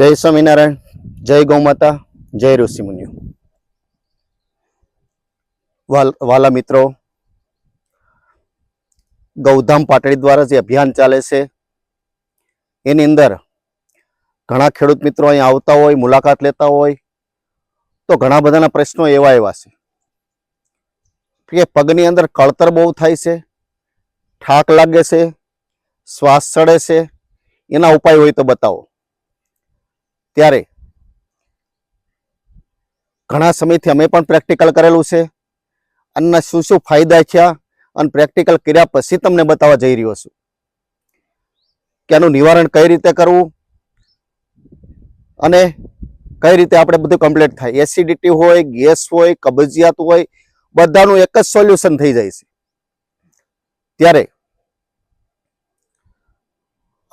જય સ્વામિનારાયણ, જય ગૌમાતા, જય ઋષિ મુનિઓ. વાલ- વાલા મિત્રો, ગૌધામ પાટડી દ્વારા જે અભિયાન ચાલે છે, એની અંદર ઘણા ખેડૂત મિત્રો અહીં આવતા હોય, મુલાકાત લેતા હોય, તો ઘણા બધાના પ્રશ્નો એવા એવા છે. કે પગની અંદર કળતર બહુ થાય છે ઠાક લાગે છે, શ્વાસ ચડે છે, એના ઉપાય હોય તો બતાવો. ત્યારે ઘણા સમયથી અમે પણ પ્રેક્ટિકલ કરેલું છે. અન્નના શું શું ફાયદા થયા અને પ્રેક્ટિકલ કર્યા પછી તમને બતાવવા જઈ રહ્યો છું. કે આનું નિવારણ કઈ રીતે કરવું અને કઈ રીતે આપણે બધું કમ્પ્લીટ થાય. એસિડિટી હોય ગેસ હોય, કબજિયાત હોય, બધાનું એક જ સોલ્યુશન થઈ જાય છે. ત્યારે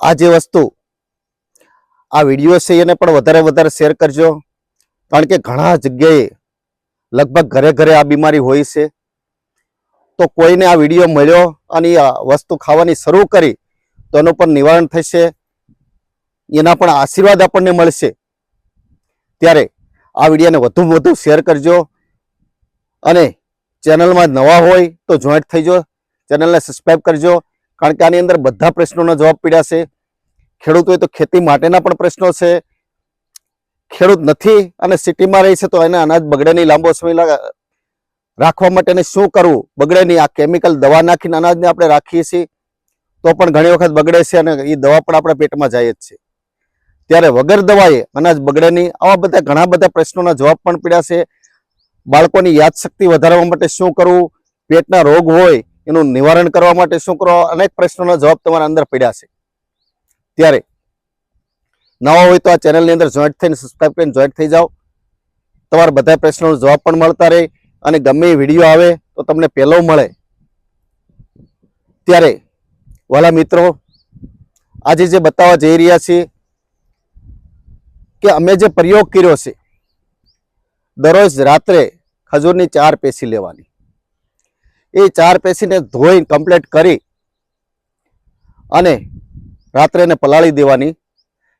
આ જે વસ્તુ આ વીડિયો છે એને પણ વધારે વધારે શેર કરજો. કારણ કે ઘણા જગ્યાએ લગભગ ઘરે ઘરે આ બીમારી હોય છે. તો કોઈને આ વીડિયો મળ્યો અને વસ્તુ ખાવાની શરૂ કરી, તો એનું પણ નિવારણ થશે. એના પણ આશીર્વાદ આપણને મળશે. ત્યારે આ વિડીયોને વધુમાં વધુ શેર કરજો. અને ચેનલમાં નવા હોય તો જોઈન્ટ થઈજો ચેનલને સબસ્ક્રાઈબ કરજો. કારણ કે આની અંદર બધા પ્રશ્નોનો જવાબ પીડાશે. ખેડૂત હોય તો ખેતી માટેના પણ પ્રશ્નો છે. ખેડૂત નથી અને સિટીમાં રહે છે તો એને અનાજ બગડે નહીં લાંબો સમય રાખવા માટે શું કરવું? બગડે નહીં. આ કેમિકલ દવા નાખીને અનાજને આપણે રાખીએ છીએ તો પણ ઘણી વખત બગડે છે અને એ દવા પણ આપણા પેટમાં જાય જ છે. ત્યારે વગર દવાએ અનાજ બગડે નહીં. આવા બધા ઘણા બધા પ્રશ્નોના જવાબ પણ પીડ્યા છે. બાળકોની યાદશક્તિ વધારવા માટે શું કરવું? પેટના રોગ હોય એનું નિવારણ કરવા માટે શું કરો અનેક પ્રશ્નોના જવાબ તમારા અંદર પડ્યા છે. ત્યારે નવા હોય તો આ ચેનલની અંદર જોઈન્ટ થઈને સબસ્ક્રાઈબ કરીને જોઈન્ટ થઈ જાઓ. તમારા બધા પ્રશ્નોનો જવાબ પણ મળતા રહે અને ગમે એ વીડિયો આવે તો તમને પહેલો મળે. ત્યારે વાલા મિત્રો, આજે જે બતાવવા જઈ રહ્યા છીએ કે અમે જે પ્રયોગ કર્યો છે, દરરોજ રાત્રે ખજૂરની ચાર પેશી લેવાની. એ ચાર પેશીને ધોઈ કમ્પ્લીટ કરી અને રાત્રે એને પલાળી દેવાની.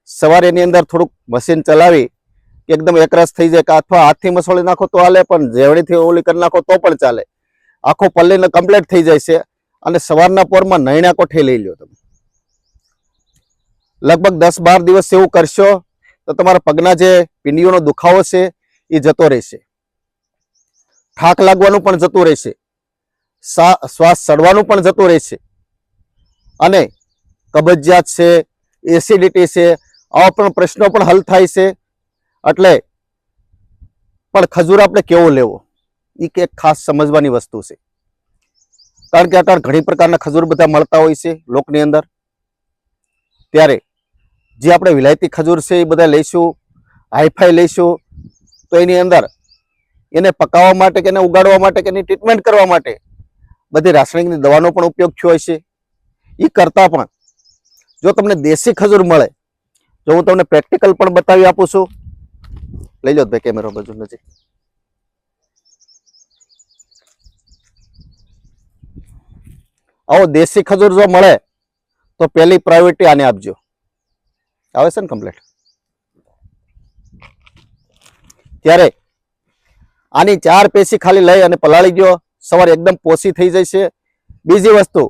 સવારે એની અંદર થોડુંક મશીન ચલાવી એકદમ એકરસ થઈ જાય કે અથવા હાથથી મસોળી નાખો તો હાલે, પણ જેવડીથી ઓલી કરી નાખો તો પણ ચાલે. આખો પલ્લીને કમ્પ્લીટ થઈ જાય છે. અને સવારના પોરમાં નૈણા કોઠે લઈ લો તમે. લગભગ દસ બાર દિવસ એવું કરશો, તો તમારા પગના જે પિંડીઓનો દુખાવો છે, એ જતો રહેશે. થાક લાગવાનું પણ જતું રહેશે. શ્વાસ ચડવાનું પણ જતું રહેશે. અને કબજિયાત છે એસિડિટી છે, આવા પણ પ્રશ્નો પણ હલ થાય છે. એટલે પણ ખજૂર આપણે કેવો લેવો? એ કે ખાસ સમજવાની વસ્તુ છે. કારણ કે અત્યારે ઘણી પ્રકારના ખજૂર બધા મળતા હોય છે લોકની અંદર. ત્યારે જે આપણે વિલાયતી ખજૂર છે એ બધા લઈશું, હાઈફાઈ લઈશું, તો એની અંદર એને પકાવવા માટે કે એને ઉગાડવા માટે કે એની ટ્રીટમેન્ટ કરવા માટે બધી રાસાયણિકની દવાનો પણ ઉપયોગ થયો હોય છે. એ કરતાં પણ જો તમને દેશી ખજૂર મળે, જો હું તમને પ્રેક્ટિકલ પણ બતાવી આપું છું. લઈ લો ભાઈ કેમેરો બાજુ નજીક. આવો દેશી ખજૂર જો મળે, તો પહેલી પ્રાયોરિટી આને આપજો. આવે છે ને કમ્પ્લેટ ત્યારે આની ચાર પેશી ખાલી લઈ અને પલાળી ગયો સવારે એકદમ પોસી થઈ જશે. બીજી વસ્તુ,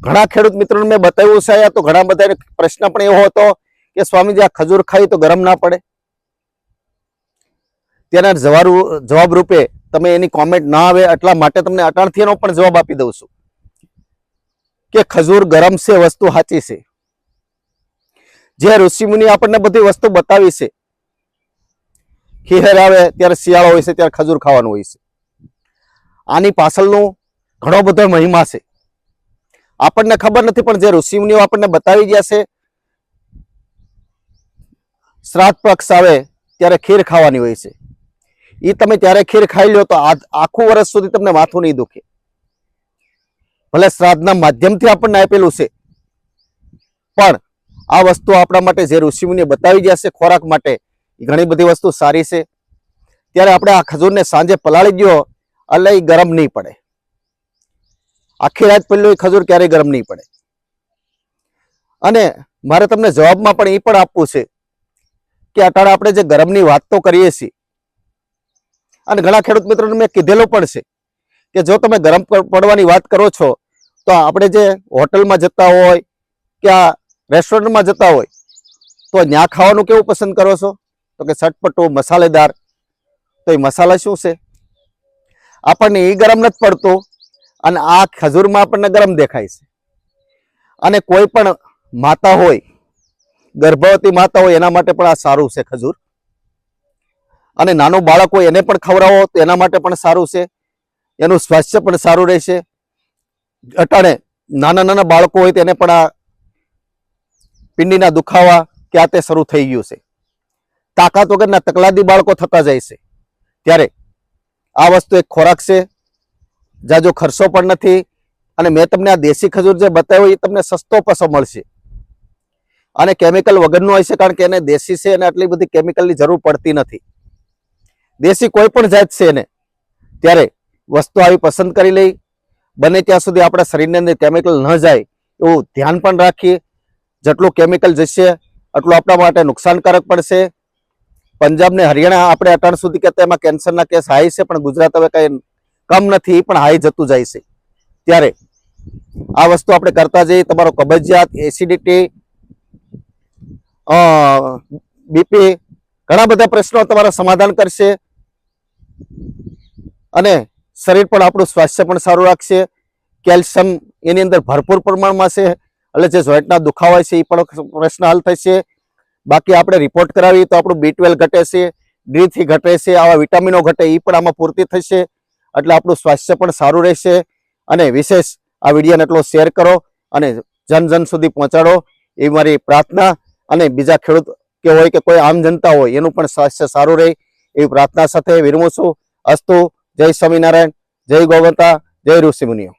ઘણા ખેડૂત મિત્રોને મેં બતાવ્યું છે તો ઘણા બધા પ્રશ્ન પણ એવો હતો કે સ્વામીજી, આ ખજૂર ખાઈ તો ગરમ ના પડે? તેના જવારું, જવાબ રૂપે તમે એની કોમેન્ટ ના આવે, એટલા માટે તમને અટાણથી એનો પણ જવાબ આપી દઉં છું. કે ખજૂર ગરમ છે, વસ્તુ સાચી છે. જે ઋષિમુનિ આપણને બધી વસ્તુ બતાવી છે ખીહેર આવે, ત્યારે શિયાળો હોય છે, ત્યારે ખજૂર ખાવાનું હોય છે. આની પાછળનું ઘણો બધો મહિમા છે. આપણને ખબર નથી, પણ જે ઋષિમુનિઓ આપણને બતાવી ગયા છે, શ્રાદ્ધ પક્ષ આવે ત્યારે ખીર ખાવાની હોય છે. એ તમે ત્યારે ખીર ખાઈ લો તો આખું વર્ષ સુધી તમને માથું નહીં દુખે. ભલે શ્રાદ્ધના માધ્યમથી આપણને આપેલું છે, પણ આ વસ્તુ આપણા માટે જે ઋષિમુનિએ બતાવી ગયા છે ખોરાક માટે ઘણી બધી વસ્તુ સારી છે. ત્યારે આપણે આ ખજૂરને સાંજે પલાળી ગયો એટલે એ ગરમ નહીં પડે. આખી રાત પહેલું એ ખજૂર ક્યારેય ગરમ નહીં પડે. અને મારે તમને જવાબમાં પણ એ પણ આપવું છે કે અટાણે આપણે જે ગરમની વાત તો કરીએ છીએ, અને ઘણા ખેડૂત મિત્રોને મેં કીધેલો પણ છે કે જો તમે ગરમ પડવાની વાત કરો છો, તો આપણે જે હોટલમાં જતા હોય કે આ રેસ્ટોરન્ટમાં જતા હોય, તો ત્યાં ખાવાનું કેવું પસંદ કરો છો? તો કે સટપટો મસાલેદાર. તો એ મસાલા શું છે? આપણને એ ગરમ નથી પડતું અને આ ખજૂરમાં આપણને ગરમ દેખાય છે. અને કોઈ પણ માતા હોય, ગર્ભવતી માતા હોય, એના માટે પણ આ સારું છે ખજૂર. અને નાનું બાળક હોય, એને પણ ખવડાવો તો એના માટે પણ સારું છે. એનું સ્વાસ્થ્ય પણ સારું રહેશે. અટાણે નાના નાના બાળકો હોય તેને પણ આ પિંડીના દુખાવા કે આ તે શરૂ થઈ ગયું છે. તાકાત વગરના તકલાદી બાળકો થતા જાય છે. ત્યારે આ વસ્તુ એક ખોરાક છે. જાજો ખર્ચો પણ નથી અને મેં તમને આ દેશી ખજૂર જે બતાવ્યો એ તમને સસ્તો પસો મળશે. અને કેમિકલ વગરનું હોય છે કારણ કે એને દેશી છે અને આટલી બધી કેમિકલની જરૂર પડતી નથી. દેશી કોઈ પણ જાત છે એને. ત્યારે વસ્તુ આવી પસંદ કરી લઈ. બને ત્યાં સુધી આપણા શરીરની અંદર કેમિકલ ન જાય એવું ધ્યાન પણ રાખીએ. જેટલું કેમિકલ જશે એટલું આપણા માટે નુકસાનકારક પડશે. પંજાબ ને હરિયાણા આપણે અટાણ સુધી કહેતા એમાં કેન્સરના કેસ હાઈ છે, પણ ગુજરાત હવે કઈ કમ નથી, પણ હાઈ જતું જાય છે. ત્યારે આ વસ્તુ આપણે કરતા જઈએ, તમારો કબજિયાત એસિડિટી બીપી ઘણા બધા પ્રશ્નો તમારા સમાધાન કરશે. અને શરીર પણ આપણું સ્વાસ્થ્ય પણ સારું રાખશે. કેલ્શિયમ એની અંદર ભરપૂર પ્રમાણમાં છે. એટલે જે જોઈન્ટના દુખાવા છે, એ પણ પ્રશ્ન હલ થશે. બાકી આપણે રિપોર્ટ કરાવીએ તો આપણું બી ઘટે છે ડી ઘટે છે, આવા વિટામિનો ઘટે, એ પણ આમાં પૂર્તિ થશે. એટલે આપણું સ્વાસ્થ્ય પણ સારું રહેશે. અને વિશેષ આ વિડીયોને એટલો શેર કરો અને જન જન સુધી પહોંચાડો એ મારી પ્રાર્થના. અને બીજા ખેડૂત કે હોય કે કોઈ આમ જનતા હોય એનું પણ સ્વાસ્થ્ય સારું રહે એવી પ્રાર્થના સાથે વિરમું છું. અસ્તુ, જય સ્વામિનારાયણ, જય ગોવતા જય ઋષિ મુનિઓ